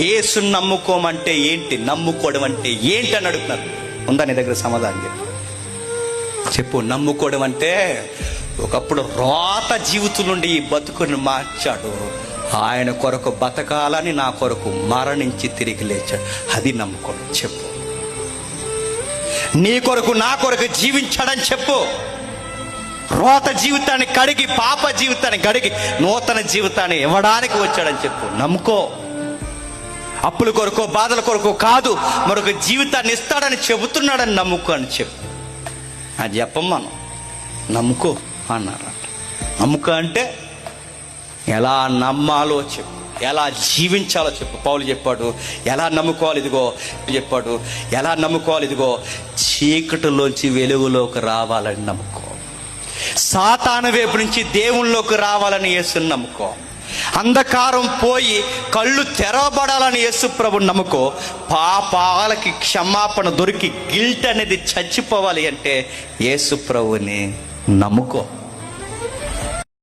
ఏసు నమ్ముకోమంటే ఏంటి? నమ్ముకోవడం అంటే ఏంటి అని అడుగుతున్నారు. ఉందా నీ దగ్గర సమాధానం చెప్పు. చెప్పు నమ్ముకోవడం అంటే ఒకప్పుడు రోత జీవితం నుండి ఈ బతుకుని మార్చాడు. ఆయన కొరకు బతకాలని నా కొరకు మరణించి తిరిగి లేచాడు. అది నమ్ముకోవడం. చెప్పు. నీ కొరకు నా కొరకు జీవించాడని చెప్పు. రోత జీవితాన్ని కడిగి పాప జీవితాన్ని కడిగి నూతన జీవితాన్ని ఇవ్వడానికి వచ్చాడని చెప్పు. నమ్ముకో. అప్పుల కొరకు బాధల కొరకు కాదు మరొక జీవితాన్ని ఇస్తాడని చెబుతున్నాడని నమ్ముకో అని చెప్పు. అది చెప్పం మనం. నమ్ముకో అన్నారట నమ్ముకో అంటే ఎలా నమ్మాలో చెప్పు. ఎలా జీవించాలో చెప్పు. పౌలు చెప్పాడు ఎలా నమ్ముకోవాలి ఇదిగో చెప్పాడు ఎలా నమ్ముకోవాలి ఇదిగో చీకటిలోంచి వెలుగులోకి రావాలని నమ్ముకో. సాతాను వైపు నుంచి దేవుళ్ళలోకి రావాలని యేసుని నమ్ముకో. అంధకారం పోయి కళ్ళు తెరవబడాలని యేసు ప్రభు నమ్ముకో పాపాలకి క్షమాపణ దొరికి గిల్ట్ అనేది చచ్చిపోవాలి అంటే యేసు ప్రభుని నమ్ముకో.